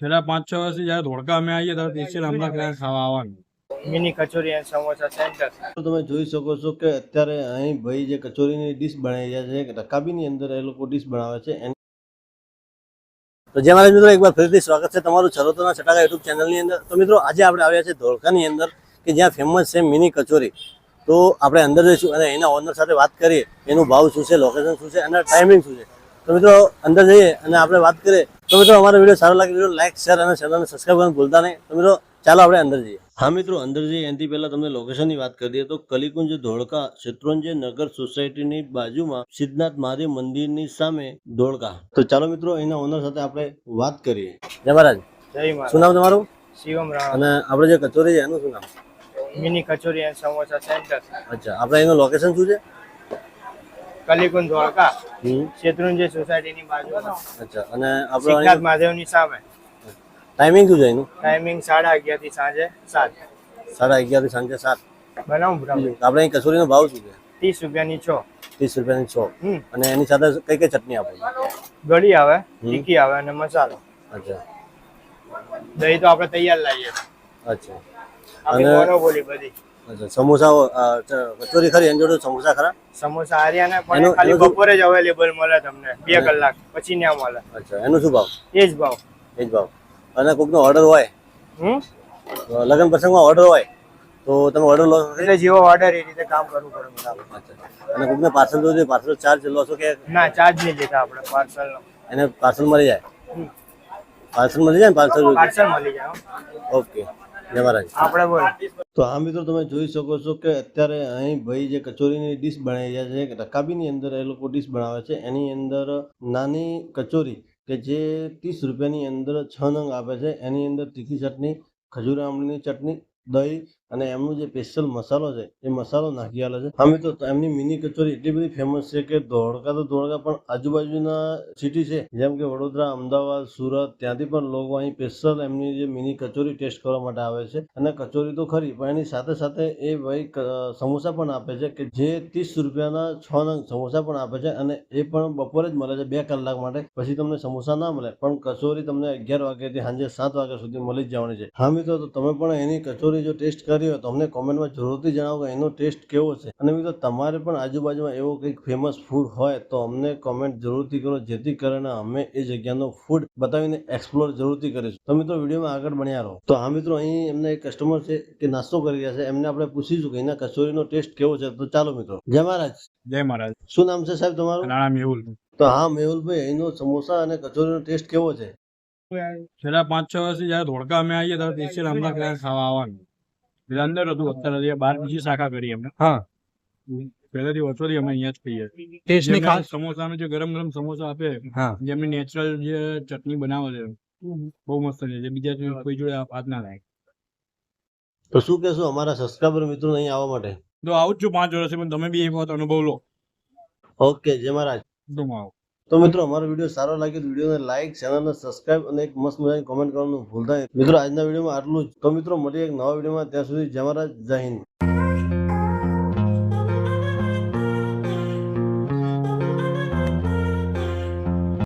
છેલ્લા પાંચ છ વર્ષથી જયારે ધોળકા અમે આવીએ ત્યારે સ્પેશિયલ અમદાવાદ ત્યાં ખાવા આવવાનું? મિની કચોરી અને સમોસા સેન્ટર. તો તમે જોઈ શકો છો કે અત્યારે અહીં ભાઈ જે કચોરીની ડીશ બનાવી રહ્યા છે રકાબીની અંદર એ લોકો ડીશ બનાવે છે તો જે મારા મિત્રો એકવાર ફરીથી સ્વાગત છે તમારું છરોતોના છટાકા યુટ્યુબ ચેનલની અંદર. તો મિત્રો આજે આપણે આવ્યા છે ધોળકાની અંદર કે જ્યાં ફેમસ છે મિની કચોરી. તો આપણે અંદર જઈશું અને એના ઓનર સાથે વાત કરીએ એનું ભાવ શું છે લોકેશન શું છે અને ટાઈમિંગ શું છે. તો મિત્રો અંદર જઈએ અને આપણે વાત કરીએ. તો મિત્રો અમારો વીડિયો સારો લાગે વીડિયો લાઈક શેર અને ચેનલને સબસ્ક્રાઈબ કરવાનું ભૂલતા નહીં. તો મિત્રો ચાલો આપણે અંદર જઈએ. હા મિત્રો અંદર જઈએ. એનાથી પહેલા તમને લોકેશનની વાત કરી દઈએ તો કલિકુંજ ધોળકા શેત્રુંજય નગર સોસાયટીની બાજુમાં સિદ્ધનાથ મહાદેવ મંદિરની સામે ધોળકા. તો ચાલો મિત્રો એના ઓનર સાથે આપણે વાત કરીએ. જય મહારાજ. જય શું નામ તમારું? શિવમ રાણા. અને આપણે જે કચોરી છે એનું શું નામ? Mini kachori and samosa centre. અચ્છા આપણે એનું લોકેશન શું છે? કલીકુંજ ધોળકા શેત્રુંજય સોસાયટીની બાજુમાં. અચ્છા અને આપણે સિદ્ધનાથ અહીંનું મહાદેવની સામે. ટાઈમિંગ શું છે એનું? ટાઈમિંગ સાડા અગિયારથી સાંજે સાત. સાડા અગિયારથી સાંજે સાત. બનાવું બરાબર આપણે અહીં કચોરીનો ભાવ શું છે? ત્રીસ રૂપિયાની છો. ત્રીસ રૂપિયાની છો. અને એની સાથે કઈ કઈ ચટણી આપો ગળી આવે તીખી આવે અને મસાલો. અચ્છા. દહીં તો આપણે તૈયાર લાવીએ. અચ્છા. અને- બોલી બધી. સમોસા અ, કચોરી ખરી એની જોડે સમોસા ખરા? સમોસા હારિયાના પણ ખાલી બપોરે જ અવેલેબલ મળે તમને બે કલાક પછી ન્યા મળે. અચ્છા એનું શું ભાવ? એ જ ભાવ. એ જ ભાવ. અને કોઈકનો ઓર્ડર હોય? હમ? લગન પ્રસંગમાં ઓર્ડર હોય તો તમે ઓર્ડર લો એટલે જેવો ઓર્ડર એ રીતે કામ કરવું પડે બરાબર અચ્છા. અને કોઈકને પાર્સલ જોઈએ પાર્સલ ચાર્જ લો છો કે? ના ચાર્જ નહીં લેતા આપણે પાર્સલનો એને પાર્સલ મળી જાય? પાર્સલ મળી જાય ને પાર્સલ પાર્સલ મળી જાય ઓકે તો આ મિત્રો તમે જોઈ શકો છો કે અત્યારે અહીં ભાઈ જે કચોરીની ડીશ બનાવી રહ્યા છે રકાબીની અંદર એ લોકો ડીશ બનાવે છે એની અંદર નાની કચોરી કે જે ત્રીસ રૂપિયાની અંદર છ નંગ આપે છે એની અંદર તીખી ચટણી ખજૂર આમળીની ચટણી દહીં અને એમનો જે સ્પેશિયલ મસાલો છે, એ મસાલો નાખી આલે છે. હા તો એમની મિની કચોરી એટલી બધી ફેમસ છે કે ધોળકા તો ધોળકા, પણ આજુબાજુના સિટી છે, જેમ કે વડોદરા, અમદાવાદ, સુરત, ત્યાંથી પણ લોકો અહીં સ્પેશિયલ એમની જે મિની કચોરી ટેસ્ટ કરવા માટે આવે છે. અને કચોરી તો ખરી, પણ એની સાથે સાથે એ ભાઈ સમોસા પણ આપે છે કે જે ત્રીસ રૂપિયાના છ નંગ સમોસા પણ આપે છે અને એ પણ બપોરે જ મળે છે બે કલાક માટે. પછી તમને સમોસા ના મળે, પણ કચોરી તમને અગિયાર વાગ્યાથી સાંજે સાત વાગ્યા સુધી મળી જ જવાની છે. હા મિત્રો તો તમે પણ એની કચોરી જો ટેસ્ટ કરી હોય તો અમને કોમેન્ટમાં જરૂરથી જણાવો કે એનો ટેસ્ટ કેવો છે. અને મિત્રો તમારે પણ આજુબાજુમાં એવો કંઈક ફેમસ ફૂડ હોય તો અમને કોમેન્ટ જરૂરથી કરો. જેથી કરીને અમે એ જગ્યાનો ફૂડ બતાવીને એક્સપ્લોર જરૂરથી કરીશું. તો મિત્રો વિડીયોમાં આગળ બન્યા રહો. તો હા મિત્રો અહીં એમને એક કસ્ટમર છે કે નાસ્તો કરી રહ્યા છે. એમને આપણે પૂછીશું કે એના કચોરીનો ટેસ્ટ કેવો છે. તો ચાલો મિત્રો. જય મહારાજ. જય મહારાજ. શું નામ છે સાહેબ તમારું? નામ મેહુલ તો હા મેહુલભાઈ અહીંનો સમોસા અને કચોરીનો ટેસ્ટ કેવો છે? છેલ્લા પાંચ છ વર્ષથી જયારે ધોળકા અમે આવીએ ત્યારે અમદાવાદ ત્યાં ખાવા આવવાનું. અંદર હતું અત્યારે જે બહાર બીજી શાખા કરી એમને. હા. પહેલાથી વર્ષોથી અમે અહીંયા જ ખાઈએ ટેસ્ટની ખાસ સમોસાનો જે ગરમ ગરમ સમોસા આપે હા. જેમની નેચરલ જે ચટણી બનાવે છે બહુ મસ્ત છે જે બીજા કોઈ જોડે વાત ના થાય. તો શું કહેશો અમારા સબસ્ક્રાઈબર મિત્રો અહીં આવવા માટે? તો આવું જ છું પાંચ વર્ષથી પણ તમે બી એક વખત અનુભવ લો. ઓકે જય મહારાજ. આવું. તો મિત્રો, અમારો વીડિયો સારો લાગે તો વિડીયોને લાઇક ચેનલને સબસ્ક્રાઇબ અને એક મસ્ત મજાની કોમેન્ટ કરવાનું ભૂલતા નહીં. મિત્રો, આજના વિડીયોમાં આટલું જ. તો મિત્રો, મળીએ એક નવા વિડીયોમાં. ત્યાં સુધી જય મહારાજ, જય હિન્દ.